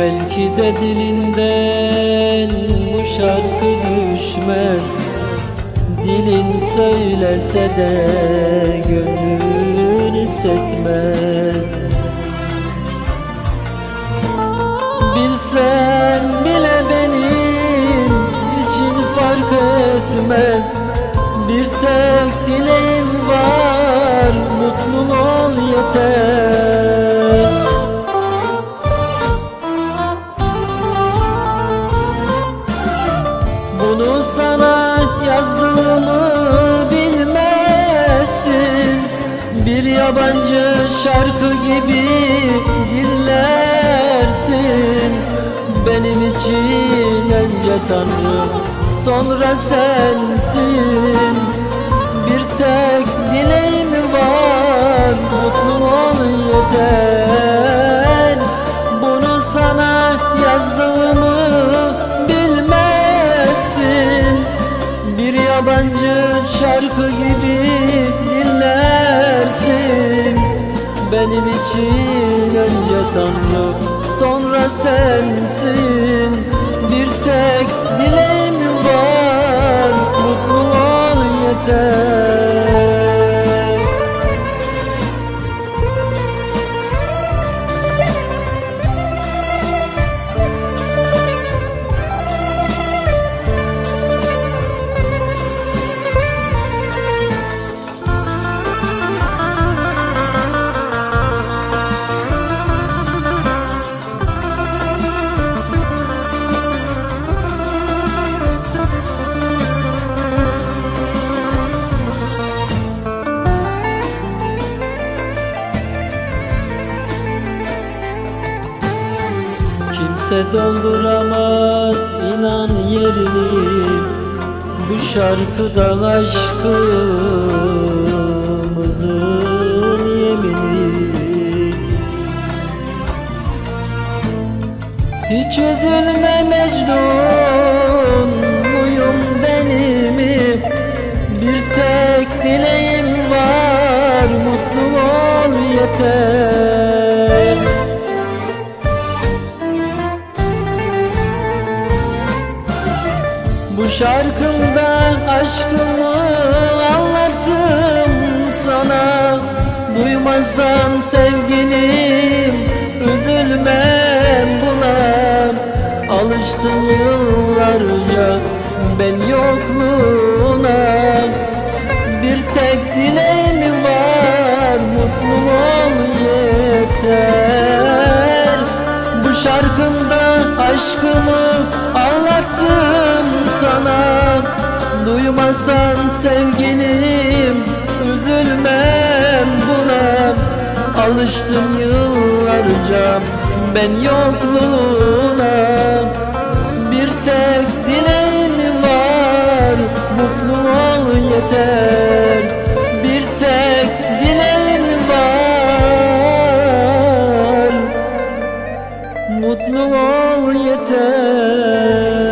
Belki de dilinden bu şarkı düşmez. Dilin söylese de gönlün hissetmez Benim için önce Tanrım sonra sensin. Bir tek dileğim var mutlu ol yeter. Bunu sana yazdığımı bilmezsin. Bir yabancı şarkı gibi dinlersin. Benim için önce Tanrı sonra sensin Kimse dolduramaz inan yerini. Bu şarkıda aşkımızın yemini. Hiç üzülme Mecnun Bu şarkımda aşkımı anlattım sana. Duymasan sevgilim üzülmem buna. Alıştım yıllarca ben yokluğuna. Bir tek dileğim var mutlu ol yeter. Bu şarkımda aşkımı Duymasan sevgilim üzülmem buna. Alıştım yıllarca ben yokluğuna. Bir tek dileğim var mutlu ol yeter. Bir tek dileğim var mutlu ol yeter.